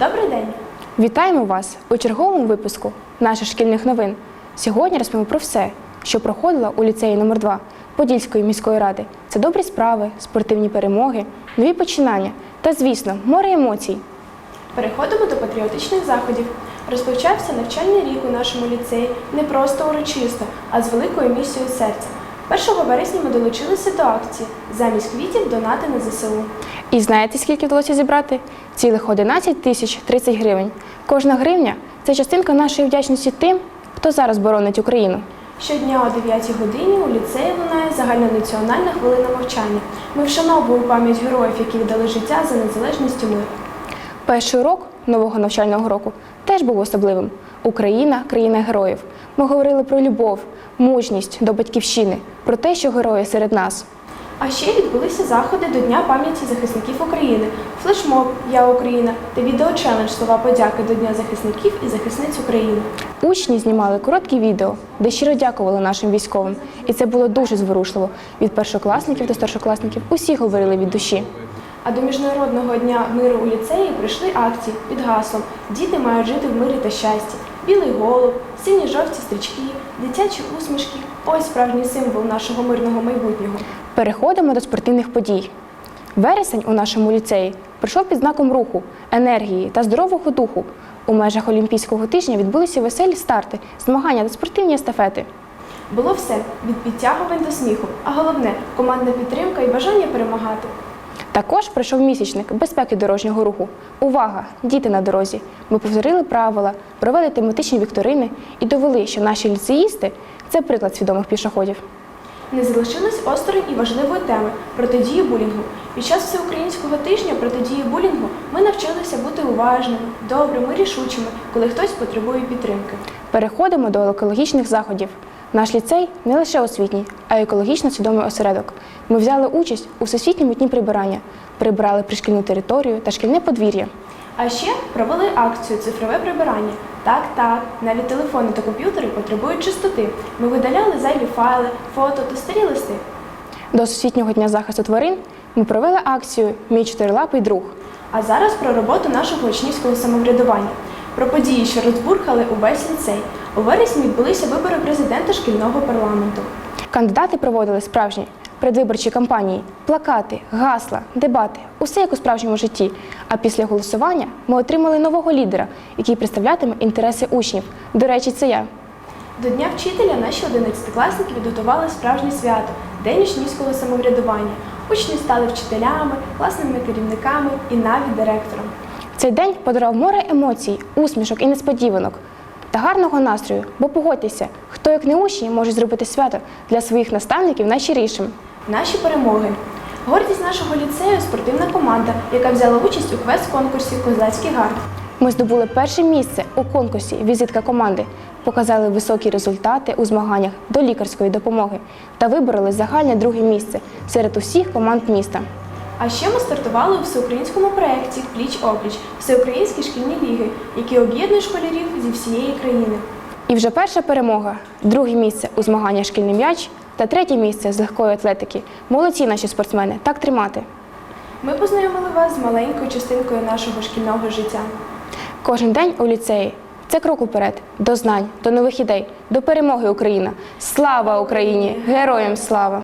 Добрий день! Вітаємо вас у черговому випуску наших шкільних новин. Сьогодні розповімо про все, що проходило у ліцеї номер 2 Подільської міської ради. Це добрі справи, спортивні перемоги, нові починання та, звісно, море емоцій. Переходимо до патріотичних заходів. Розпочався навчальний рік у нашому ліцеї не просто урочисто, а з великою місією серця. 1 вересня ми долучилися до акції замість квітів донати на ЗСУ. І знаєте, скільки вдалося зібрати? Цілих 11 тисяч 30 гривень. Кожна гривня це частинка нашої вдячності тим, хто зараз боронить Україну. Щодня о 9 годині у ліцеї лунає загальнонаціональна хвилина мовчання. Ми вшановуємо пам'ять героїв, які віддали життя за незалежність і мир. Перший урок нового навчального року теж був особливим. Україна країна героїв. Ми говорили про любов, мужність до батьківщини, про те, що герої серед нас. А ще відбулися заходи до Дня пам'яті захисників України, флешмоб Я Україна та відеочелендж слова подяки до Дня захисників і захисниць України. Учні знімали короткі відео, де щиро дякували нашим військовим, і це було дуже зворушливо. Від першокласників до старшокласників усі говорили від душі. А до Міжнародного дня миру у ліцеї прийшли акції під гаслом Діти мають жити в мирі та щасті, білий голуб, сині жовті стрічки, дитячі усмішки ось справжній символ нашого мирного майбутнього. Переходимо до спортивних подій. Вересень у нашому ліцеї пройшов під знаком руху, енергії та здорового духу. У межах Олімпійського тижня відбулися веселі старти, змагання та спортивні естафети. Було все від підтягувань до сміху, а головне командна підтримка і бажання перемагати. Також пройшов місячник безпеки дорожнього руху. Увага! Діти на дорозі! Ми повторили правила, провели тематичні вікторини і довели, що наші ліцеїсти це приклад свідомих пішоходів. Не залишились осторонь і важливої теми протидії булінгу. Під час всеукраїнського тижня протидії булінгу ми навчилися бути уважними, добрими, рішучими, коли хтось потребує підтримки. Переходимо до екологічних заходів. Наш ліцей не лише освітній, а й екологічно свідомий осередок. Ми взяли участь у всесвітньому дні прибирання, прибирали пришкільну територію та шкільне подвір'я. А ще провели акцію цифрове прибирання. Так, так, навіть телефони та комп'ютери потребують чистоти. Ми видаляли зайві файли, фото та старі листи. До Всесвітнього дня захисту тварин ми провели акцію Мій чотирилапий друг. А зараз про роботу нашого учнівського самоврядування, про події, що розбурхали увесь ліцей. У вересні відбулися вибори президента шкільного парламенту. Кандидати проводили справжні предвиборчі кампанії, плакати, гасла, дебати, усе як у справжньому житті. А після голосування ми отримали нового лідера, який представлятиме інтереси учнів. До речі, це я. До Дня вчителя наші 11-класники підготували справжнє свято День учнівського самоврядування. Учні стали вчителями, класними керівниками і навіть директором. Цей день подарував море емоцій, усмішок і несподіванок та гарного настрою, бо погодьтеся, хто як не учні може зробити свято для своїх наставників найщирішим. Наші перемоги. Гордість нашого ліцею спортивна команда, яка взяла участь у квест-конкурсі Козацький гард. Ми здобули перше місце у конкурсі Візитка команди, показали високі результати у змаганнях до лікарської допомоги та вибороли загальне друге місце серед усіх команд міста. А ще ми стартували у всеукраїнському проєкті Пліч опліч всеукраїнські шкільні ліги, які об'єднують школярів зі всієї країни. І вже перша перемога, друге місце у змаганнях шкільний м'яч та третє місце з легкої атлетики. Молодці наші спортсмени, так тримати. Ми познайомили вас з маленькою частинкою нашого шкільного життя. Кожен день у ліцеї це крок уперед, до знань, до нових ідей, до перемоги Україна. Слава Україні! Героям слава!